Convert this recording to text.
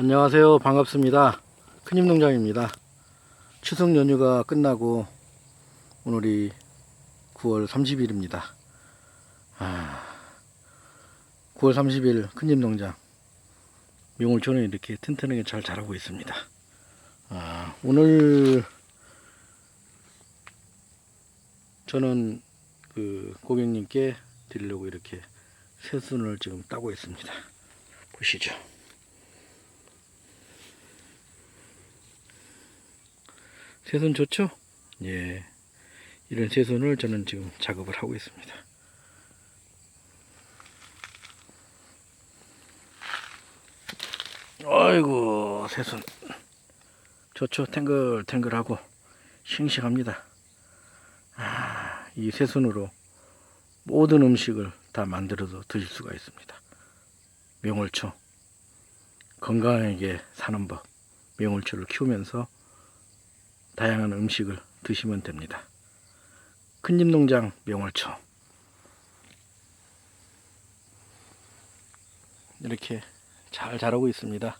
안녕하세요. 반갑습니다. 큰님 농장입니다. 추석 연휴가 끝나고 오늘이 9월 30일입니다. 아, 9월 30일 큰님 농장 명월초는 이렇게 튼튼하게 잘 자라고 있습니다. 아, 오늘 저는 그 고객님께 드리려고 이렇게 새순을 지금 따고 있습니다. 보시죠. 새순 좋죠? 예. 이런 새순을 저는 지금 작업을 하고 있습니다. 아이고, 새순. 좋죠? 탱글탱글하고 싱싱합니다. 아, 이 새순으로 모든 음식을 다 만들어서 드실 수가 있습니다. 명월초. 건강하게 사는 법. 명월초를 키우면서 다양한 음식을 드시면 됩니다. 큰집 농장 명월초. 이렇게 잘 자라고 있습니다.